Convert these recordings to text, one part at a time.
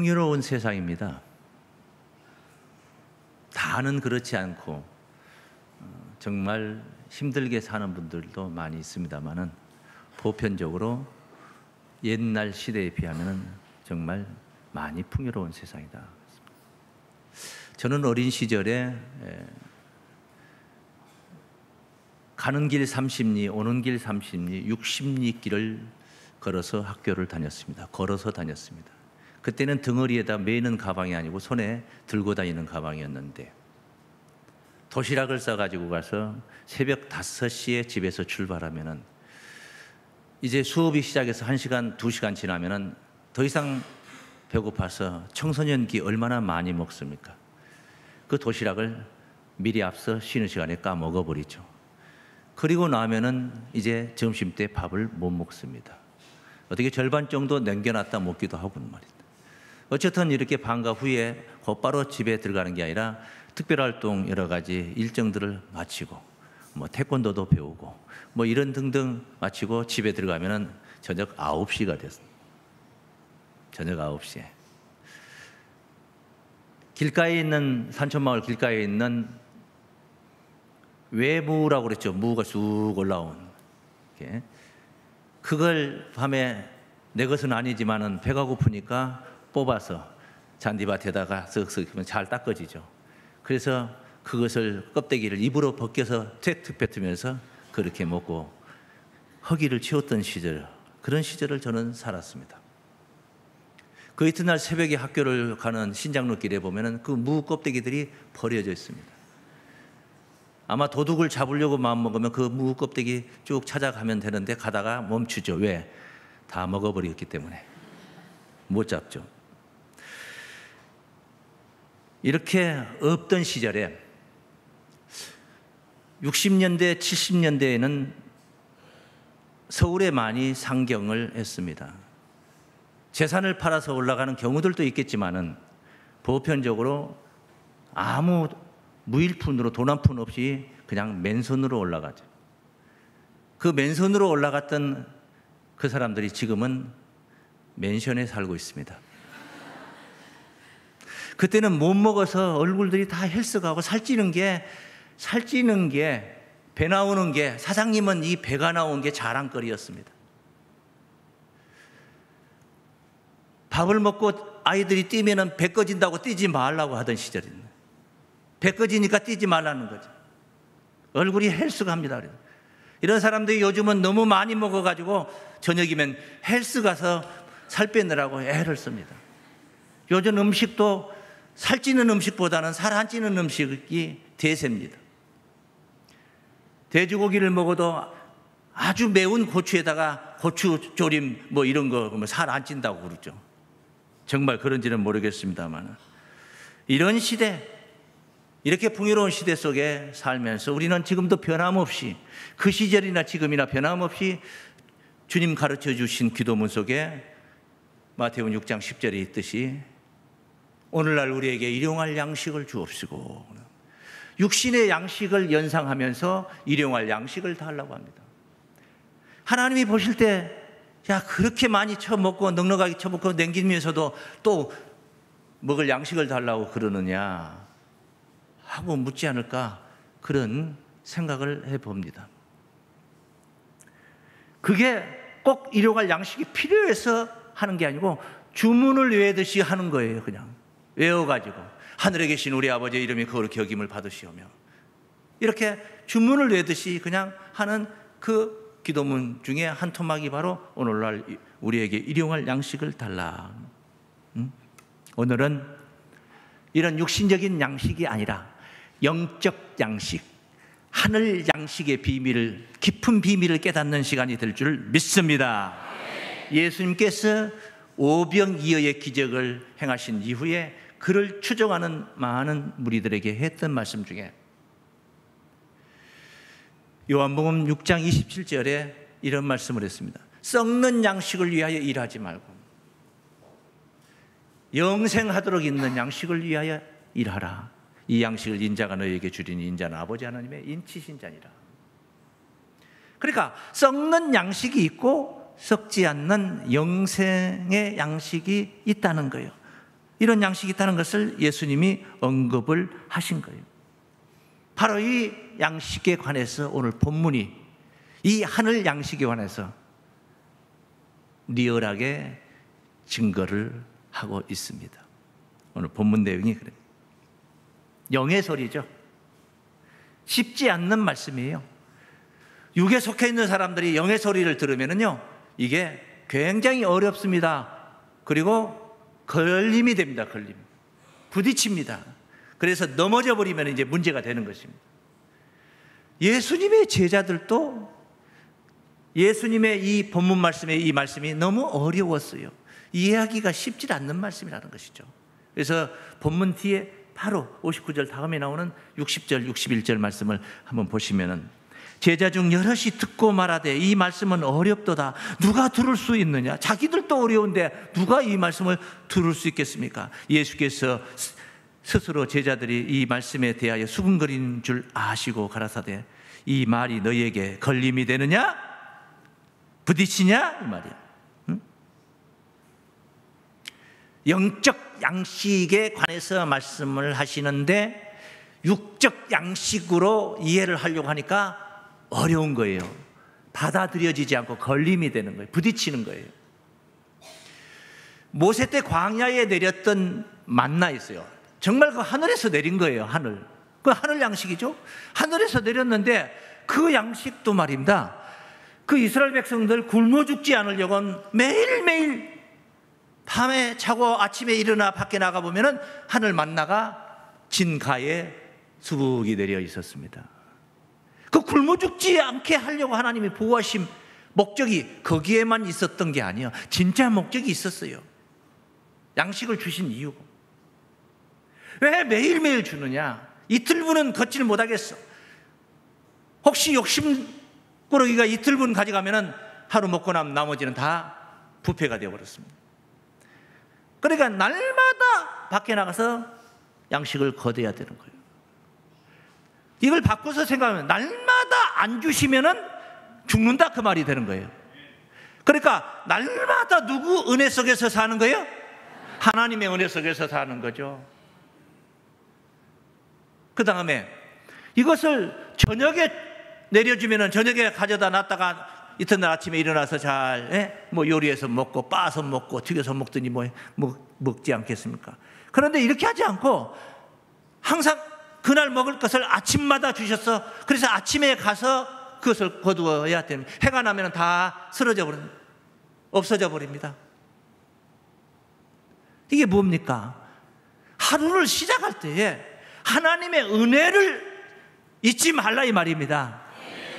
풍요로운 세상입니다. 다는 그렇지 않고 어, 정말 힘들게 사는 분들도 많이 있습니다만은 보편적으로 옛날 시대에 비하면 정말 많이 풍요로운 세상이다. 저는 어린 시절에 가는 길 30리, 오는 길 30리, 60리 길을 걸어서 학교를 다녔습니다. 걸어서 다녔습니다. 그때는 등어리에다 매는 가방이 아니고 손에 들고 다니는 가방이었는데 도시락을 싸가지고 가서 새벽 5시에 집에서 출발하면은 이제 수업이 시작해서 1시간, 2시간 지나면은 더 이상 배고파서 청소년기 얼마나 많이 먹습니까? 그 도시락을 미리 앞서 쉬는 시간에 까먹어 버리죠. 그리고 나면은 이제 점심 때 밥을 못 먹습니다. 어떻게 절반 정도 남겨놨다 먹기도 하고 말이다. 어쨌든 이렇게 방과 후에 곧바로 집에 들어가는 게 아니라 특별활동 여러 가지 일정들을 마치고 뭐 태권도도 배우고 뭐 이런 등등 마치고 집에 들어가면은 저녁 9시가 됐습니다. 저녁 9시에. 길가에 있는 산천마을 길가에 있는 외무라고 그랬죠. 무가 쑥 올라온. 게 그걸 밤에 내 것은 아니지만은 배가 고프니까 뽑아서 잔디밭에다가 쓱쓱 잘 닦아지죠. 그래서 그것을 껍데기를 입으로 벗겨서 twe트 뱉으면서 그렇게 먹고 허기를 채웠던 시절 그런 시절을 저는 살았습니다. 그 이튿날 새벽에 학교를 가는 신장로길에 보면은 그 무 껍데기들이 버려져 있습니다. 아마 도둑을 잡으려고 마음 먹으면 그 무 껍데기 쭉 찾아가면 되는데 가다가 멈추죠. 왜? 다 먹어버렸기 때문에. 못 잡죠. 이렇게 없던 시절에 60년대, 70년대에는 서울에 많이 상경을 했습니다. 재산을 팔아서 올라가는 경우들도 있겠지만은 보편적으로 아무 무일푼으로 돈 한 푼 없이 그냥 맨손으로 올라가죠. 그 맨손으로 올라갔던 그 사람들이 지금은 맨션에 살고 있습니다. 그때는 못 먹어서 얼굴들이 다 헬스가고 살찌는 게 살찌는 게 배 나오는 게 사장님은 이 배가 나온 게 자랑거리였습니다. 밥을 먹고 아이들이 뛰면은 배 꺼진다고 뛰지 말라고 하던 시절입니다. 배 꺼지니까 뛰지 말라는 거죠. 얼굴이 헬스가 합니다. 이런 사람들이 요즘은 너무 많이 먹어가지고 저녁이면 헬스 가서 살 빼느라고 애를 씁니다. 요즘 음식도 살찌는 음식보다는 살 안 찌는 음식이 대세입니다. 돼지고기를 먹어도 아주 매운 고추에다가 고추 조림 뭐 이런 거살안 찐다고 그러죠. 정말 그런지는 모르겠습니다만 이런 시대 이렇게 풍요로운 시대 속에 살면서 우리는 지금도 변함없이 그 시절이나 지금이나 변함없이 주님 가르쳐 주신 기도문 속에 마태복음 6장 10절에 있듯이 오늘날 우리에게 일용할 양식을 주옵시고 육신의 양식을 연상하면서 일용할 양식을 달라고 합니다. 하나님이 보실 때, 야, 그렇게 많이 처먹고, 넉넉하게 처먹고, 냉기면서도 또 먹을 양식을 달라고 그러느냐 하고 묻지 않을까 그런 생각을 해 봅니다. 그게 꼭 일용할 양식이 필요해서 하는 게 아니고 주문을 외듯이 하는 거예요, 그냥. 외워가지고 하늘에 계신 우리 아버지의 이름이 거룩히 여김을 받으시오며 이렇게 주문을 외듯이 그냥 하는 그 기도문 중에 한 토막이 바로 오늘날 우리에게 일용할 양식을 달라. 응? 오늘은 이런 육신적인 양식이 아니라 영적 양식, 하늘 양식의 비밀을 깊은 비밀을 깨닫는 시간이 될 줄 믿습니다. 예수님께서 오병이어의 기적을 행하신 이후에 그를 추종하는 많은 무리들에게 했던 말씀 중에 요한복음 6장 27절에 이런 말씀을 했습니다. 썩는 양식을 위하여 일하지 말고 영생하도록 있는 양식을 위하여 일하라. 이 양식을 인자가 너에게 주리니 인자는 아버지 하나님의 인치신 자니라. 그러니까 썩는 양식이 있고 썩지 않는 영생의 양식이 있다는 거예요. 이런 양식이 있다는 것을 예수님이 언급을 하신 거예요. 바로 이 양식에 관해서 오늘 본문이 이 하늘 양식에 관해서 리얼하게 증거를 하고 있습니다. 오늘 본문 내용이 그래. 영의 소리죠. 쉽지 않는 말씀이에요. 육에 속해 있는 사람들이 영의 소리를 들으면요, 이게 굉장히 어렵습니다. 그리고 걸림이 됩니다. 걸림. 부딪힙니다. 그래서 넘어져 버리면 이제 문제가 되는 것입니다. 예수님의 제자들도 예수님의 이 본문 말씀의 이 말씀이 너무 어려웠어요. 이해하기가 쉽지 않는 말씀이라는 것이죠. 그래서 본문 뒤에 바로 59절 다음에 나오는 60절, 61절 말씀을 한번 보시면은 제자 중 여럿이 듣고 말하되 이 말씀은 어렵도다. 누가 들을 수 있느냐? 자기들도 어려운데 누가 이 말씀을 들을 수 있겠습니까? 예수께서 스스로 제자들이 이 말씀에 대하여 수근거리는 줄 아시고 가라사대 이 말이 너희에게 걸림이 되느냐? 부딪히냐? 이 말이야. 응? 영적 양식에 관해서 말씀을 하시는데 육적 양식으로 이해를 하려고 하니까 어려운 거예요. 받아들여지지 않고 걸림이 되는 거예요. 부딪히는 거예요. 모세 때 광야에 내렸던 만나 있어요. 정말 그 하늘에서 내린 거예요, 하늘. 그 하늘 양식이죠? 하늘에서 내렸는데 그 양식도 말입니다. 그 이스라엘 백성들 굶어 죽지 않으려고 매일매일 밤에 자고 아침에 일어나 밖에 나가 보면은 하늘 만나가 진가에 수북이 내려 있었습니다. 그 굶어 죽지 않게 하려고 하나님이 보호하신 목적이 거기에만 있었던 게 아니에요. 진짜 목적이 있었어요. 양식을 주신 이유고. 왜 매일매일 주느냐? 이틀분은 걷지를 못하겠어. 혹시 욕심꾸러기가 이틀분 가져가면은 하루 먹고 나면 나머지는 다 부패가 되어버렸습니다. 그러니까 날마다 밖에 나가서 양식을 거둬야 되는 거예요. 이걸 바꿔서 생각하면 날마다 안 주시면은 죽는다 그 말이 되는 거예요. 그러니까 날마다 누구 은혜 속에서 사는 거예요? 하나님의 은혜 속에서 사는 거죠. 그 다음에 이것을 저녁에 내려주면은 저녁에 가져다 놨다가 이튿날 아침에 일어나서 잘, 뭐 요리해서 먹고, 빠서 먹고, 튀겨서 먹더니 뭐, 먹, 먹지 않겠습니까? 그런데 이렇게 하지 않고 항상 그날 먹을 것을 아침마다 주셨어. 그래서 아침에 가서 그것을 거두어야 됩니다. 해가 나면 다 쓰러져 버립니다. 없어져 버립니다. 이게 뭡니까? 하루를 시작할 때에 하나님의 은혜를 잊지 말라 이 말입니다.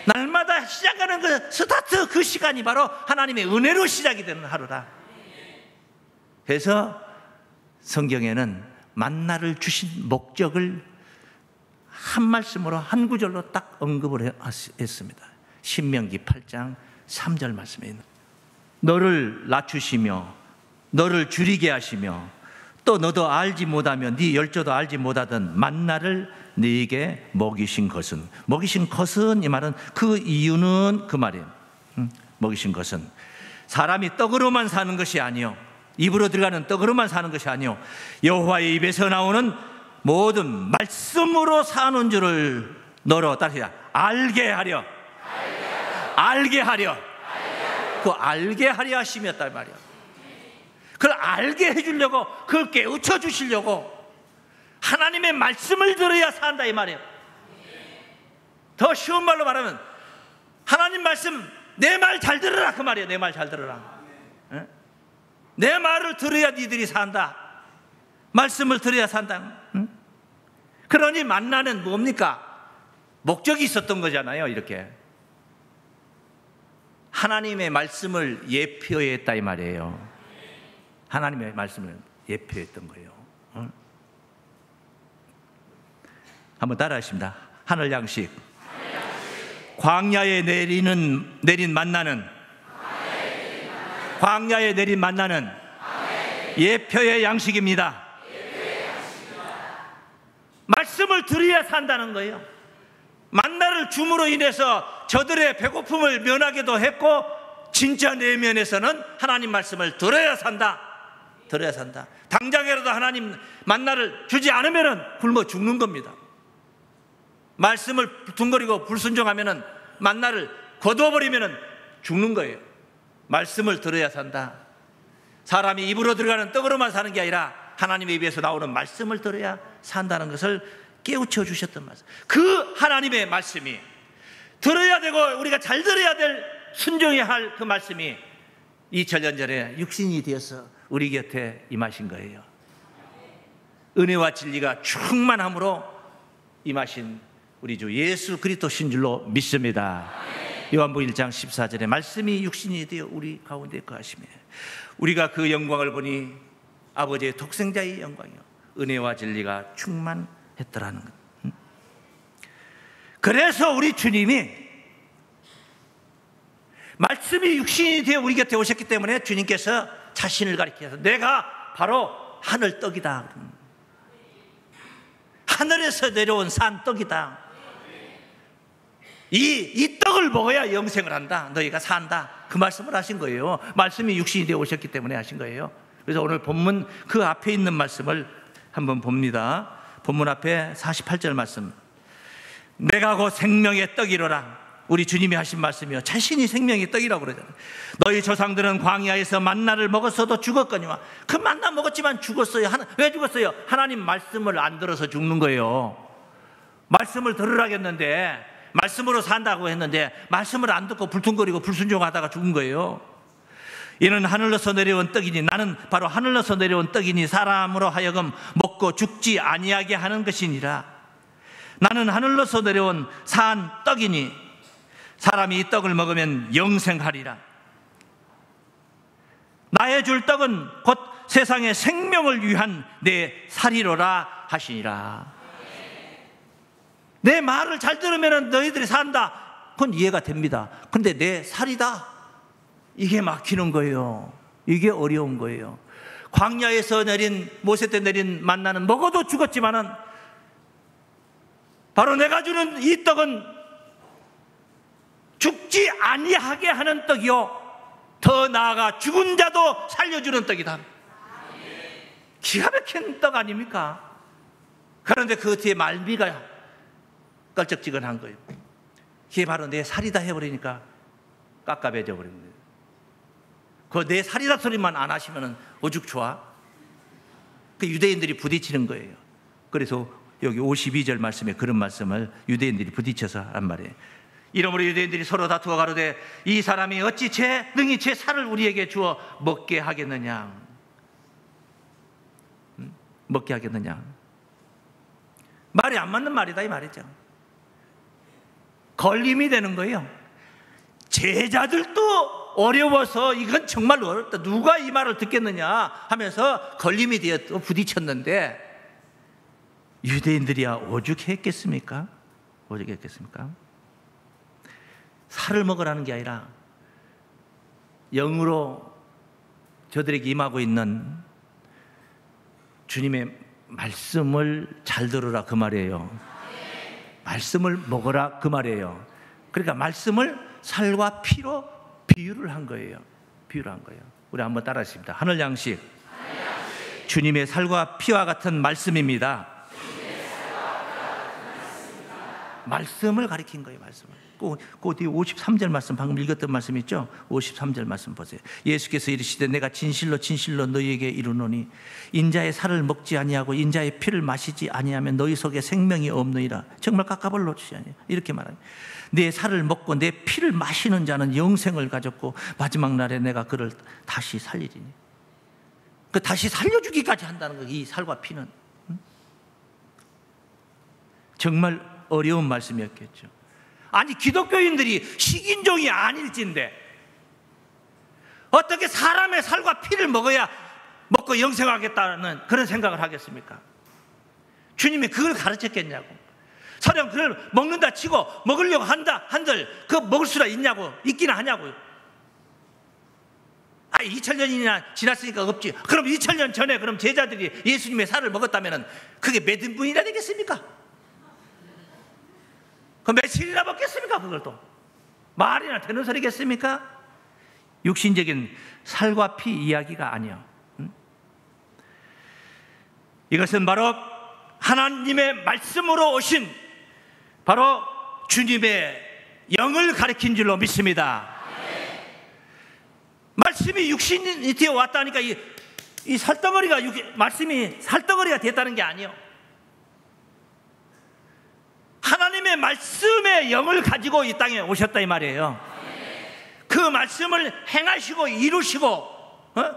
날마다 시작하는 그 스타트 그 시간이 바로 하나님의 은혜로 시작이 되는 하루다. 그래서 성경에는 만나를 주신 목적을 한 말씀으로 한 구절로 딱 언급을 했습니다. 신명기 8장 3절 말씀에 있는 너를 낮추시며 너를 줄이게 하시며 또 너도 알지 못하며 네 열조도 알지 못하던 만나를 네게 먹이신 것은 먹이신 것은 이 말은 그 이유는 그 말이에요. 먹이신 것은 사람이 떡으로만 사는 것이 아니요 입으로 들어가는 떡으로만 사는 것이 아니요 여호와의 입에서 나오는 모든 말씀으로 사는 줄을 너로 다시 알게 하려 알게 하려 그 알게 하려 하심이었다 말이야. 그걸 알게 해주려고 그걸 깨우쳐 주시려고 하나님의 말씀을 들어야 산다 이 말이에요. 더 쉬운 말로 말하면 하나님 말씀 내 말 잘 들으라 그 말이에요. 내 말 잘 들으라. 내 말을 들어야 니들이 산다. 말씀을 들어야 산다. 응? 그러니 만나는 뭡니까? 목적이 있었던 거잖아요. 이렇게 하나님의 말씀을 예표했다 이 말이에요. 하나님의 말씀을 예표했던 거예요. 응? 한번 따라하십니다. 하늘 양식. 광야에 내리는 내린 만나는 광야에 내린 만나는 예표의 양식입니다. 말씀을 들어야 산다는 거예요. 만나를 줌으로 인해서 저들의 배고픔을 면하기도 했고 진짜 내면에서는 하나님 말씀을 들어야 산다. 들어야 산다. 당장이라도 하나님 만나를 주지 않으면 굶어 죽는 겁니다. 말씀을 둥거리고 불순종하면 만나를 거두어 버리면 죽는 거예요. 말씀을 들어야 산다. 사람이 입으로 들어가는 떡으로만 사는 게 아니라 하나님의 입에서 나오는 말씀을 들어야 산다는 것을 깨우쳐 주셨던 말씀. 그 하나님의 말씀이 들어야 되고 우리가 잘 들어야 될 순종해야 할 그 말씀이 2000년 전에 육신이 되어서 우리 곁에 임하신 거예요. 은혜와 진리가 충만함으로 임하신 우리 주 예수 그리스도신 줄로 믿습니다. 요한복음 1장 14절에 말씀이 육신이 되어 우리 가운데 거하시며 우리가 그 영광을 보니 아버지의 독생자의 영광이요 은혜와 진리가 충만했더라는 것. 그래서 우리 주님이 말씀이 육신이 되어 우리 곁에 오셨기 때문에 주님께서 자신을 가리켜서 내가 바로 하늘 떡이다. 하늘에서 내려온 산 떡이다. 이, 이 떡을 먹어야 영생을 한다. 너희가 산다. 그 말씀을 하신 거예요. 말씀이 육신이 되어 오셨기 때문에 하신 거예요. 그래서 오늘 본문 그 앞에 있는 말씀을 한번 봅니다. 본문 앞에 48절 말씀. 내가 곧 생명의 떡이로라. 우리 주님이 하신 말씀이요. 자신이 생명의 떡이라고 그러잖아요. 너희 조상들은 광야에서 만나를 먹었어도 죽었거니와 그 만나 먹었지만 죽었어요. 왜 죽었어요? 하나님 말씀을 안 들어서 죽는 거예요. 말씀을 들으라겠는데 말씀으로 산다고 했는데 말씀을 안 듣고 불퉁거리고 불순종하다가 죽은 거예요. 이는 하늘로서 내려온 떡이니 나는 바로 하늘로서 내려온 떡이니 사람으로 하여금 먹고 죽지 아니하게 하는 것이니라. 나는 하늘로서 내려온 산 떡이니 사람이 이 떡을 먹으면 영생하리라. 나의 줄 떡은 곧 세상의 생명을 위한 내 살이로라 하시니라. 내 말을 잘 들으면 너희들이 산다. 그건 이해가 됩니다. 근데 내 살이다. 이게 막히는 거예요. 이게 어려운 거예요. 광야에서 내린 모세 때 내린 만나는 먹어도 죽었지만은 바로 내가 주는 이 떡은 죽지 아니하게 하는 떡이요. 더 나아가 죽은 자도 살려주는 떡이다. 기가 막힌 떡 아닙니까? 그런데 그 뒤에 말미가 깔쩍지근한 거예요. 그게 바로 내 살이다 해버리니까 깝깝해져 거예요. 그 내 살이다 소리만 안 하시면 오죽 좋아? 그 유대인들이 부딪히는 거예요. 그래서 여기 52절 말씀에 그런 말씀을 유대인들이 부딪혀서 한 말이에요. 이러므로 유대인들이 서로 다투어 가로되 이 사람이 어찌 제 능히 제 살을 우리에게 주어 먹게 하겠느냐? 먹게 하겠느냐? 말이 안 맞는 말이다 이 말이죠. 걸림이 되는 거예요. 제자들도 어려워서 이건 정말 어렵다. 누가 이 말을 듣겠느냐 하면서 걸림이 되어 또 부딪혔는데 유대인들이야 오죽했겠습니까? 오죽했겠습니까? 살을 먹으라는 게 아니라 영으로 저들에게 임하고 있는 주님의 말씀을 잘 들으라 그 말이에요. 말씀을 먹어라 그 말이에요. 그러니까 말씀을 살과 피로 비유를 한 거예요. 비유를 한 거예요. 우리 한번 따라하십니다. 하늘 양식. 주님의 살과 피와 같은 말씀입니다. 말씀을 가리킨 거예요, 말씀을. 그, 그 뒤에 53절 말씀, 방금 읽었던 말씀 있죠? 53절 말씀 보세요. 예수께서 이르시되 내가 진실로 진실로 너희에게 이르노니 인자의 살을 먹지 아니하고 인자의 피를 마시지 아니하면 너희 속에 생명이 없느니라. 정말 깎아벌 놓지 아니에요. 이렇게 말합니다. 내 살을 먹고 내 피를 마시는 자는 영생을 가졌고 마지막 날에 내가 그를 다시 살리리니. 그 다시 살려주기까지 한다는 거, 이 살과 피는. 정말 어려운 말씀이었겠죠. 아니 기독교인들이 식인종이 아닐진데 어떻게 사람의 살과 피를 먹어야 먹고 영생하겠다는 그런 생각을 하겠습니까? 주님이 그걸 가르쳤겠냐고. 설령 그걸 먹는다 치고 먹으려고 한다 한들 그 먹을 수가 있냐고 있기는 하냐고요. 아, 2000년이나 지났으니까 없지. 그럼 2000년 전에 그럼 제자들이 예수님의 살을 먹었다면 그게 몇 인분이나 되겠습니까? 그 며칠이나 먹겠습니까? 그걸 또. 말이나 되는 소리겠습니까? 육신적인 살과 피 이야기가 아니야. 응? 이것은 바로 하나님의 말씀으로 오신 바로 주님의 영을 가리킨 줄로 믿습니다. 말씀이 육신이 되어 왔다니까 이, 이 살덩어리가 육, 말씀이 살덩어리가 됐다는 게 아니요. 하나님의 말씀의 영을 가지고 이 땅에 오셨다 이 말이에요. 그 말씀을 행하시고 이루시고 어?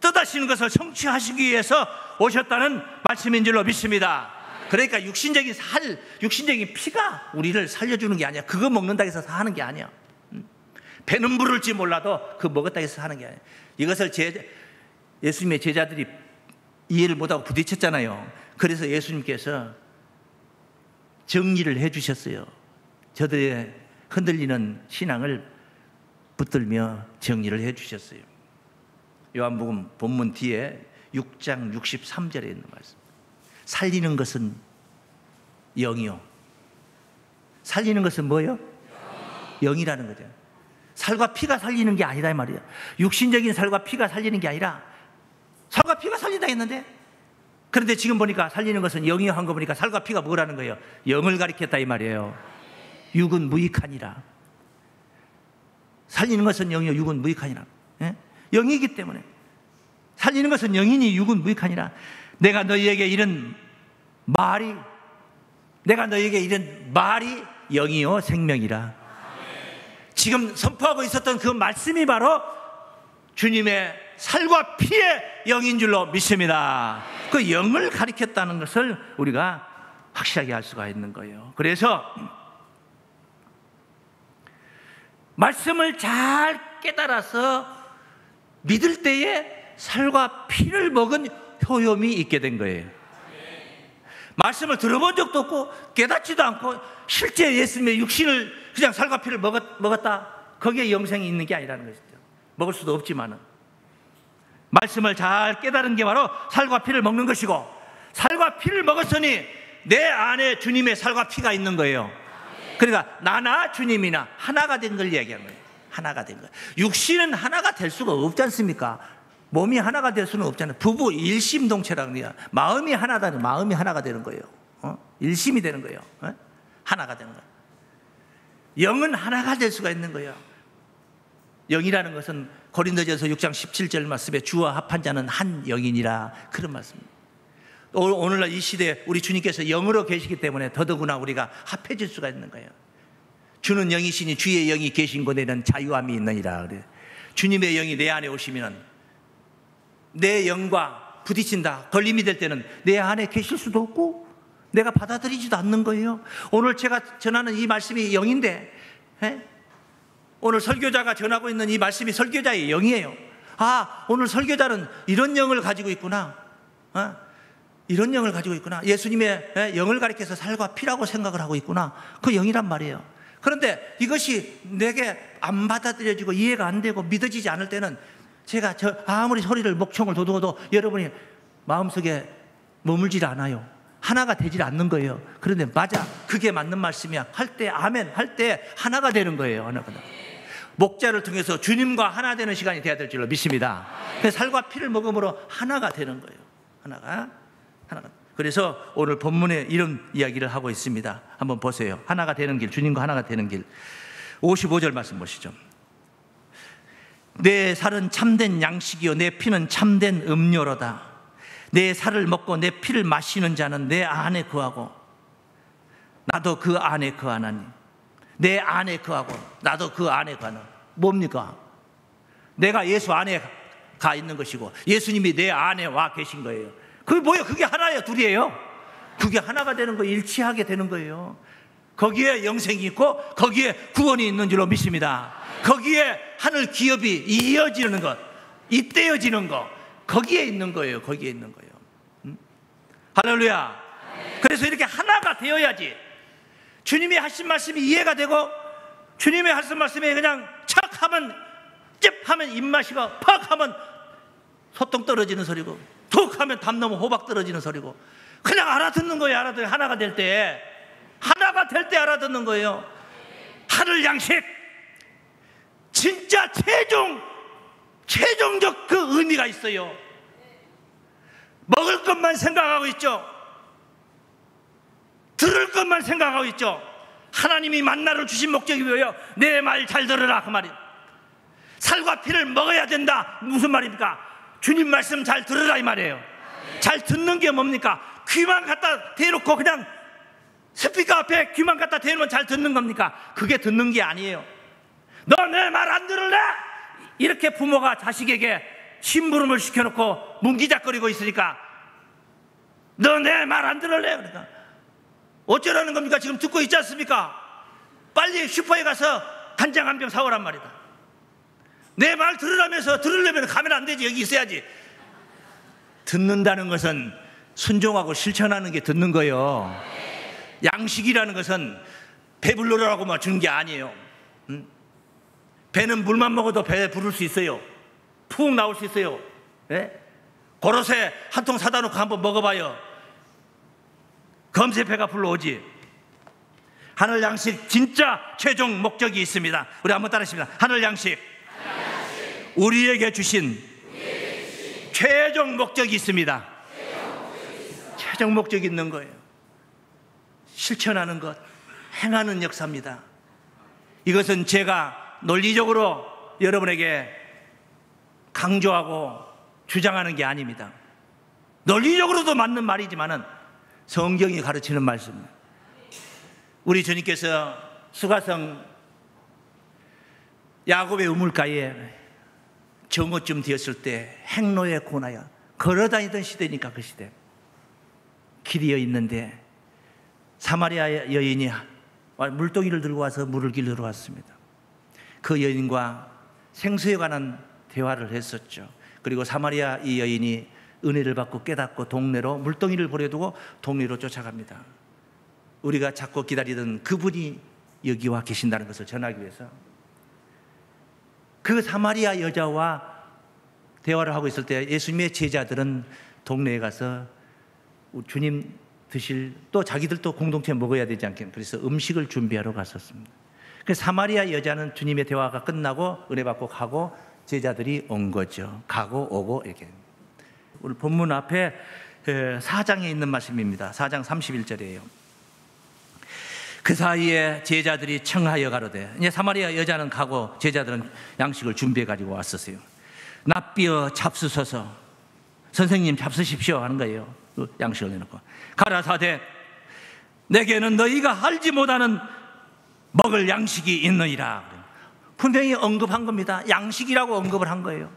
뜻하시는 것을 성취하시기 위해서 오셨다는 말씀인 줄로 믿습니다. 그러니까 육신적인 살, 육신적인 피가 우리를 살려주는 게 아니야. 그거 먹는다 해서 사는 게 아니야. 배는 부를지 몰라도 그 먹었다 해서 사는 게 아니야. 이것을 제, 예수님의 제자들이 이해를 못하고 부딪혔잖아요. 그래서 예수님께서 정리를 해 주셨어요. 저들의 흔들리는 신앙을 붙들며 정리를 해 주셨어요. 요한복음 본문 뒤에 6장 63절에 있는 말씀. 살리는 것은 영이요. 살리는 것은 뭐요? 영이라는 거죠. 살과 피가 살리는 게 아니다 이 말이야. 육신적인 살과 피가 살리는 게 아니라 살과 피가 살린다 했는데 그런데 지금 보니까 살리는 것은 영이 한 거 보니까 살과 피가 뭐라는 거예요? 영을 가리켰다 이 말이에요. 육은 무익하니라. 살리는 것은 영이요, 육은 무익하니라. 예? 영이기 때문에 살리는 것은 영이니 육은 무익하니라. 내가 너희에게 이런 말이 내가 너희에게 이런 말이 영이요 생명이라. 지금 선포하고 있었던 그 말씀이 바로 주님의 살과 피의 영인 줄로 믿습니다. 그 영을 가리켰다는 것을 우리가 확실하게 알 수가 있는 거예요. 그래서 말씀을 잘 깨달아서 믿을 때에 살과 피를 먹은 효염이 있게 된 거예요. 말씀을 들어본 적도 없고 깨닫지도 않고 실제 예수님의 육신을 그냥 살과 피를 먹었, 먹었다. 거기에 영생이 있는 게 아니라는 것이죠. 먹을 수도 없지만은. 말씀을 잘 깨달은 게 바로 살과 피를 먹는 것이고 살과 피를 먹었으니 내 안에 주님의 살과 피가 있는 거예요. 그러니까 나나 주님이나 하나가 된 걸 얘기하는 거예요. 하나가 된 거. 육신은 하나가 될 수가 없지 않습니까? 몸이 하나가 될 수는 없잖아요. 부부 일심동체라는 거야. 마음이 하나다는 마음이 하나가 되는 거예요. 어? 일심이 되는 거예요. 어? 하나가 되는 거예요. 영은 하나가 될 수가 있는 거예요. 영이라는 것은 고린도전서 6장 17절 말씀에 주와 합한 자는 한 영이니라 그런 말씀입니다. 오늘날 이 시대에 우리 주님께서 영으로 계시기 때문에 더더구나 우리가 합해질 수가 있는 거예요. 주는 영이시니 주의 영이 계신 곳에는 자유함이 있느니라 그래. 주님의 영이 내 안에 오시면 내 영과 부딪힌다. 걸림이 될 때는 내 안에 계실 수도 없고 내가 받아들이지도 않는 거예요. 오늘 제가 전하는 이 말씀이 영인데 에? 오늘 설교자가 전하고 있는 이 말씀이 설교자의 영이에요. 아, 오늘 설교자는 이런 영을 가지고 있구나. 어? 이런 영을 가지고 있구나. 예수님의 영을 가리켜서 살과 피라고 생각을 하고 있구나. 그 영이란 말이에요. 그런데 이것이 내게 안 받아들여지고 이해가 안 되고 믿어지지 않을 때는 제가 저 아무리 소리를 목청을 돋워도 여러분이 마음속에 머물질 않아요. 하나가 되질 않는 거예요. 그런데 맞아. 그게 맞는 말씀이야. 할 때 아멘 할 때 하나가 되는 거예요. 하나가. 목자를 통해서 주님과 하나 되는 시간이 돼야 될 줄로 믿습니다. 살과 피를 먹음으로 하나가 되는 거예요. 하나가 하나가. 그래서 오늘 본문에 이런 이야기를 하고 있습니다. 한번 보세요. 하나가 되는 길, 주님과 하나가 되는 길. 55절 말씀 보시죠. 내 살은 참된 양식이요 내 피는 참된 음료로다. 내 살을 먹고 내 피를 마시는 자는 내 안에 거하고 나도 그 안에 거하나니 내 안에 거하고 나도 그 안에 거하나 뭡니까? 내가 예수 안에 가 있는 것이고 예수님이 내 안에 와 계신 거예요. 그게 뭐예요? 그게 하나예요, 둘이에요. 그게 하나가 되는 거 일치하게 되는 거예요. 거기에 영생이 있고 거기에 구원이 있는 줄로 믿습니다. 거기에 하늘 기업이 이어지는 것, 잇대어지는 것, 거기에 있는 거예요. 거기에 있는 거예요. 음? 할렐루야. 그래서 이렇게 하나가 되어야지 주님이 하신 말씀이 이해가 되고 주님의 하신 말씀에 그냥 착 하면 찝 하면 입맛이가 팍 하면 소똥 떨어지는 소리고 툭 하면 담 넘어 호박 떨어지는 소리고 그냥 알아듣는 거예요. 알아듣는 하나가 될 때. 하나가 될 때 알아듣는 거예요. 하늘 양식. 진짜 최종, 최종적 그 의미가 있어요. 먹을 것만 생각하고 있죠. 들을 것만 생각하고 있죠. 하나님이 만나를 주신 목적이 뭐예요? 내 말 잘 들으라 그 말이에요. 살과 피를 먹어야 된다. 무슨 말입니까? 주님 말씀 잘 들으라 이 말이에요. 잘 듣는 게 뭡니까? 귀만 갖다 대놓고 그냥 스피커 앞에 귀만 갖다 대놓으면 잘 듣는 겁니까? 그게 듣는 게 아니에요. 너 내 말 안 들을래? 이렇게 부모가 자식에게 심부름을 시켜놓고 문기작거리고 있으니까 너 내 말 안 들을래? 그러니까 어쩌라는 겁니까? 지금 듣고 있지 않습니까? 빨리 슈퍼에 가서 간장 한 병 사오란 말이다. 내 말 들으라면서 들으려면 가면 안 되지. 여기 있어야지. 듣는다는 것은 순종하고 실천하는 게 듣는 거예요. 양식이라는 것은 배불러라고 막 주는 게 아니에요. 응? 배는 물만 먹어도 배 부를 수 있어요. 푹 나올 수 있어요. 예? 고로쇠 한 통 사다 놓고 한번 먹어봐요. 검새 배가 불러오지. 하늘 양식 진짜 최종 목적이 있습니다. 우리 한번 따라하십니다. 하늘 양식. 우리에게 주신 최종 목적이 있습니다. 최종 목적이 있는 거예요. 실천하는 것, 행하는 역사입니다. 이것은 제가 논리적으로 여러분에게 강조하고 주장하는 게 아닙니다. 논리적으로도 맞는 말이지만은 성경이 가르치는 말씀입니다. 우리 주님께서 수가성 야곱의 우물가에 정오쯤 되었을 때 행로에 고나야 걸어다니던 시대니까 그 시대 길이어 있는데 사마리아 여인이 물동이를 들고 와서 물을 길러 왔습니다. 그 여인과 생수에 관한 대화를 했었죠. 그리고 사마리아 이 여인이 은혜를 받고 깨닫고 동네로 물동이를 보내두고 동네로 쫓아갑니다. 우리가 찾고 기다리던 그분이 여기 와 계신다는 것을 전하기 위해서 그 사마리아 여자와 대화를 하고 있을 때 예수님의 제자들은 동네에 가서 주님 드실 또 자기들도 공동체 먹어야 되지 않겠나 그래서 음식을 준비하러 갔었습니다. 그 사마리아 여자는 주님의 대화가 끝나고 은혜 받고 가고 제자들이 온 거죠. 가고 오고 이렇게. 우리 본문 앞에 4장에 있는 말씀입니다. 4장 31절이에요. 그 사이에 제자들이 청하여 가로되 이제 사마리아 여자는 가고 제자들은 양식을 준비해 가지고 왔었어요. 납비어 잡수소서 선생님 잡수십시오 하는 거예요. 그 양식을 내놓고 가라사대 내게는 너희가 알지 못하는 먹을 양식이 있느니라. 분명히 언급한 겁니다. 양식이라고 언급을 한 거예요.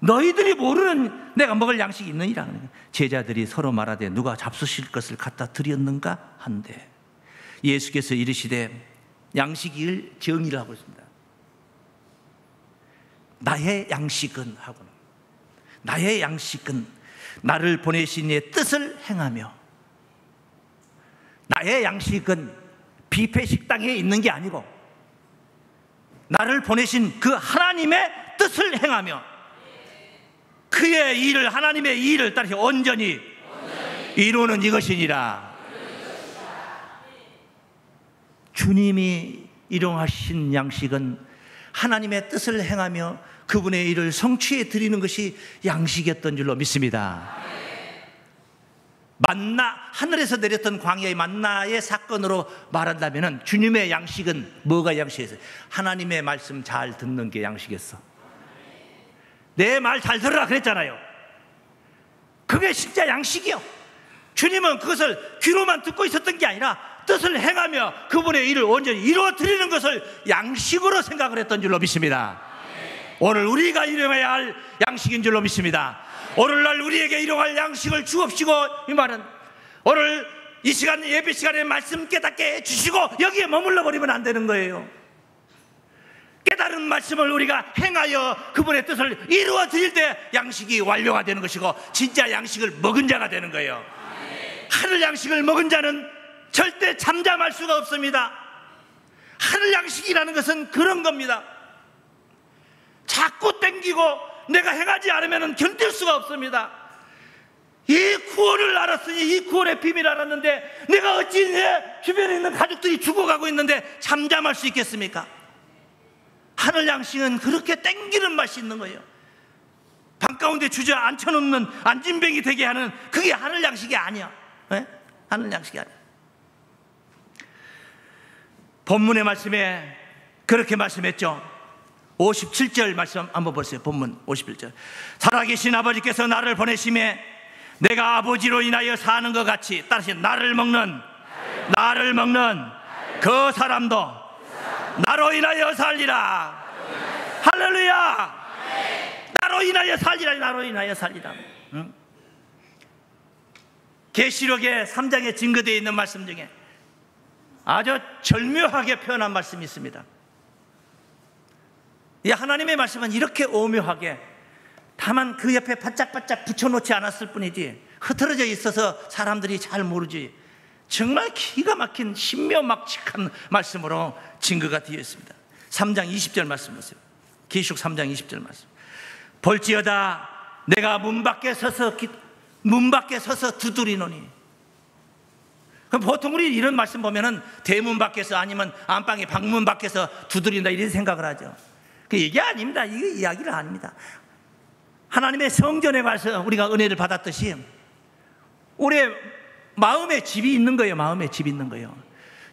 너희들이 모르는 내가 먹을 양식이 있느니라. 제자들이 서로 말하되 누가 잡수실 것을 갖다 드렸는가 한데 예수께서 이르시되 양식을 정의를 하고 있습니다. 나의 양식은 하고는 나의 양식은 나를 보내신 이의 뜻을 행하며 나의 양식은 뷔페 식당에 있는 게 아니고 나를 보내신 그 하나님의 뜻을 행하며 그의 일을 하나님의 일을 따라서 온전히 이루는 이것이니라. 주님이 일용하신 양식은 하나님의 뜻을 행하며 그분의 일을 성취해 드리는 것이 양식이었던 줄로 믿습니다. 만나 하늘에서 내렸던 광야의 만나의 사건으로 말한다면 주님의 양식은 뭐가 양식이었어요? 하나님의 말씀 잘 듣는 게 양식이었어. 내 말 잘 들으라 그랬잖아요. 그게 진짜 양식이요. 주님은 그것을 귀로만 듣고 있었던 게 아니라 뜻을 행하며 그분의 일을 온전히 이루어 드리는 것을 양식으로 생각을 했던 줄로 믿습니다. 오늘 우리가 일용해야 할 양식인 줄로 믿습니다. 오늘날 우리에게 일용할 양식을 주옵시고 이 말은 오늘 이 시간 예배 시간에 말씀 깨닫게 해주시고 여기에 머물러 버리면 안 되는 거예요. 깨달은 말씀을 우리가 행하여 그분의 뜻을 이루어 드릴 때 양식이 완료가 되는 것이고 진짜 양식을 먹은 자가 되는 거예요. 하늘 양식을 먹은 자는 절대 잠잠할 수가 없습니다. 하늘 양식이라는 것은 그런 겁니다. 자꾸 땡기고 내가 행하지 않으면 견딜 수가 없습니다. 이 구원을 알았으니 이 구원의 비밀을 알았는데 내가 어찌 내 주변에 있는 가족들이 죽어가고 있는데 잠잠할 수 있겠습니까? 하늘 양식은 그렇게 땡기는 맛이 있는 거예요. 방 가운데 주저앉혀 놓는 안진뱅이 되게 하는 그게 하늘 양식이 아니야. 예? 하늘 양식이 아니야. 본문의 말씀에 그렇게 말씀했죠. 57절 말씀 한번 보세요. 본문 51절. 살아계신 아버지께서 나를 보내심에 내가 아버지로 인하여 사는 것 같이 따라서 나를 먹는 나를 먹는 그 사람도 나로 인하여 살리라. 할렐루야. 나로 인하여 살리라. 나로 인하여 살리라. 응? 계시록의 3장에 증거되어 있는 말씀 중에 아주 절묘하게 표현한 말씀이 있습니다. 이 하나님의 말씀은 이렇게 오묘하게 다만 그 옆에 바짝바짝 붙여놓지 않았을 뿐이지 흐트러져 있어서 사람들이 잘 모르지 정말 기가 막힌 신묘막측한 말씀으로 증거가 되어 있습니다. 3장 20절 말씀 보세요. 기숙 3장 20절 말씀. 볼지어다 내가 문 밖에 서서 기- 문 밖에 서서 두드리노니 그럼 보통 우리 이런 말씀 보면은 대문 밖에서 아니면 안방의 방문 밖에서 두드린다 이런 생각을 하죠. 그 얘기 아닙니다. 이게 이야기를 아닙니다. 하나님의 성전에 가서 우리가 은혜를 받았듯이 우리의 마음에 집이 있는 거예요. 마음에 집이 있는 거예요.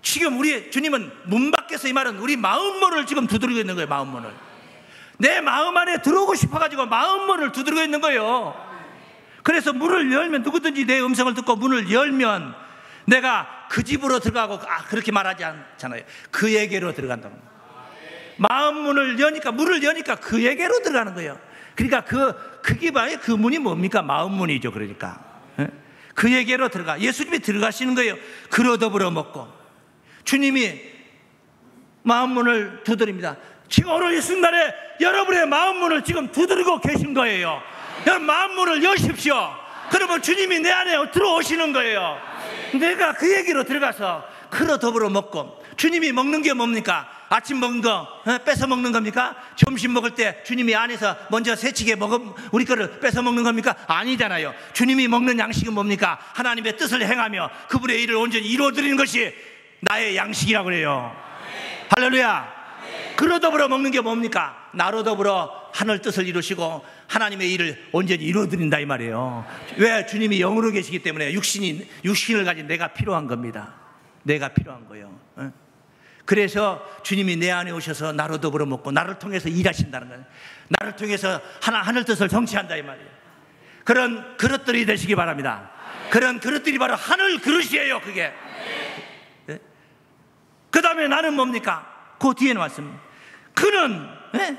지금 우리 주님은 문 밖에서 이 말은 우리 마음문을 지금 두드리고 있는 거예요. 마음문을. 내 마음 안에 들어오고 싶어가지고 마음문을 두드리고 있는 거예요. 그래서 문을 열면 누구든지 내 음성을 듣고 문을 열면 내가 그 집으로 들어가고 아 그렇게 말하지 않잖아요. 그에게로 들어간다고. 마음 문을 여니까 문을 여니까 그에게로 들어가는 거예요. 그러니까 그 그게 봐요. 그 문이 뭡니까? 마음 문이죠. 그러니까 예? 그에게로 들어가. 예수님이 들어가시는 거예요. 그러 더불어 먹고 주님이 마음 문을 두드립니다. 지금 오늘 이 순간에 여러분의 마음 문을 지금 두드리고 계신 거예요. 여러분 마음 문을 여십시오. 그러면 주님이 내 안에 들어오시는 거예요. 내가 그 얘기로 들어가서 그러 더불어 먹고 주님이 먹는 게 뭡니까? 아침 먹는 거 어? 뺏어 먹는 겁니까? 점심 먹을 때 주님이 안에서 먼저 새치게 먹어 우리 거를 뺏어 먹는 겁니까? 아니잖아요. 주님이 먹는 양식은 뭡니까? 하나님의 뜻을 행하며 그분의 일을 온전히 이루어 드리는 것이 나의 양식이라고 그래요. 할렐루야. 그러 더불어 먹는 게 뭡니까? 나로 더불어 하늘 뜻을 이루시고 하나님의 일을 온전히 이루어 드린다 이 말이에요. 왜 주님이 영으로 계시기 때문에 육신이 육신을 가진 내가 필요한 겁니다. 내가 필요한 거예요. 어? 그래서 주님이 내 안에 오셔서 나로 더불어 먹고 나를 통해서 일하신다는 거예요. 나를 통해서 하나 하늘 뜻을 성취한다 이 말이에요. 그런 그릇들이 되시기 바랍니다. 그런 그릇들이 바로 하늘 그릇이에요. 그게. 그 다음에 나는 뭡니까? 그 뒤에 말씀. 그는 예?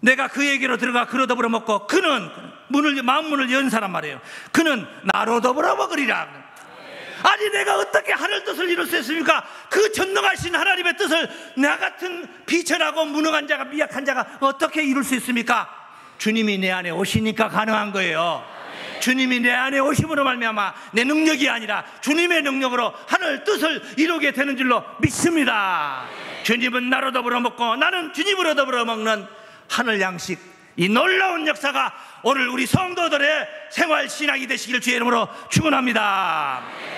내가 그에게로 들어가 그로 더불어 먹고 그는 문을 마음 문을 연 사람 말이에요. 그는 나로 더불어 먹으리라. 아니 내가 어떻게 하늘 뜻을 이룰 수 있습니까? 그 전능하신 하나님의 뜻을 나 같은 비천하고 무능한 자가 미약한 자가 어떻게 이룰 수 있습니까? 주님이 내 안에 오시니까 가능한 거예요. 주님이 내 안에 오심으로 말미암아 내 능력이 아니라 주님의 능력으로 하늘 뜻을 이루게 되는 줄로 믿습니다. 주님은 나로 더불어 먹고 나는 주님으로 더불어 먹는 하늘 양식 이 놀라운 역사가 오늘 우리 성도들의 생활 신앙이 되시길 주의 이름으로 축원합니다.